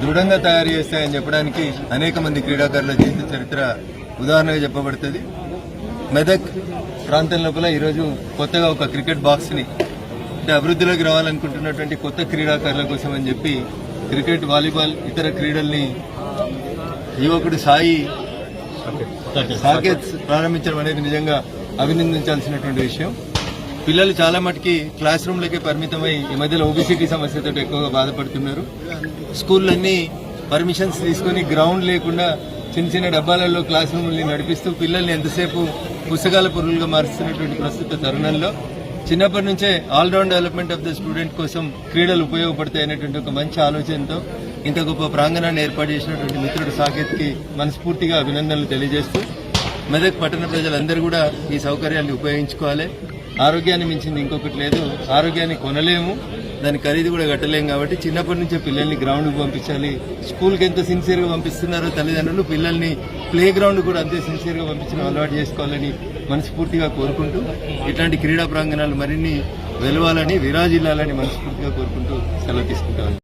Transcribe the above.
దృఢంగా తయారు చేస్తాయని చెప్పడానికి అనేక మంది క్రీడాకారుల జీవిత చరిత్ర ఉదాహరణగా చెప్పబడుతుంది. మెదక్ ప్రాంతం లోపల ఈరోజు కొత్తగా ఒక క్రికెట్ బాక్స్ని అంటే అభివృద్ధిలోకి రావాలనుకుంటున్నటువంటి కొత్త క్రీడాకారుల కోసం అని చెప్పి క్రికెట్ వాలీబాల్ ఇతర క్రీడల్ని యువకుడు సాయి సాకేత్ ప్రారంభించడం అనేది నిజంగా అభినందించాల్సినటువంటి విషయం. పిల్లలు చాలా మటుకి క్లాస్ రూమ్లకే పరిమితమై ఈ మధ్యలో ఓబీసీటీ సమస్యతో ఎక్కువగా బాధపడుతున్నారు. స్కూళ్ళన్నీ పర్మిషన్స్ తీసుకొని గ్రౌండ్ లేకుండా చిన్న చిన్న డబ్బాలలో క్లాస్ రూమ్ని నడిపిస్తూ పిల్లల్ని ఎంతసేపు పుస్తకాల పురుగులుగా మారుస్తున్నటువంటి ప్రస్తుత తరుణంలో చిన్నప్పటి నుంచే all round development of the student కోసం క్రీడలు ఉపయోగపడతాయి అనేటువంటి ఒక మంచి ఆలోచనతో ఇంత గొప్ప ప్రాంగణాన్ని ఏర్పాటు చేసినటువంటి మిత్రుడు సాకేత్కి మనస్ఫూర్తిగా అభినందనలు తెలియజేస్తూ మెదక్ పట్టణ ప్రజలందరూ కూడా ఈ సౌకర్యాన్ని ఉపయోగించుకోవాలి. ఆరోగ్యాన్ని మించింది ఇంకొకటి లేదు. ఆరోగ్యాన్ని కొనలేము. దాని ఖరీదు కూడా కట్టలేము కాబట్టి చిన్నప్పటి నుంచే పిల్లల్ని గ్రౌండ్కి పంపించాలి. స్కూల్కి ఎంత సిన్సియర్గా పంపిస్తున్నారో తల్లిదండ్రులు పిల్లల్ని ప్లే గ్రౌండ్ కూడా అంతే సిన్సియర్గా పంపించడం అలవాటు చేసుకోవాలని మనస్ఫూర్తిగా కోరుకుంటూ ఇట్లాంటి క్రీడా ప్రాంగణాలు మరిన్ని వెలవాలని విరాజిల్లాలని మనస్ఫూర్తిగా కోరుకుంటూ సెలవు తీసుకుంటాను.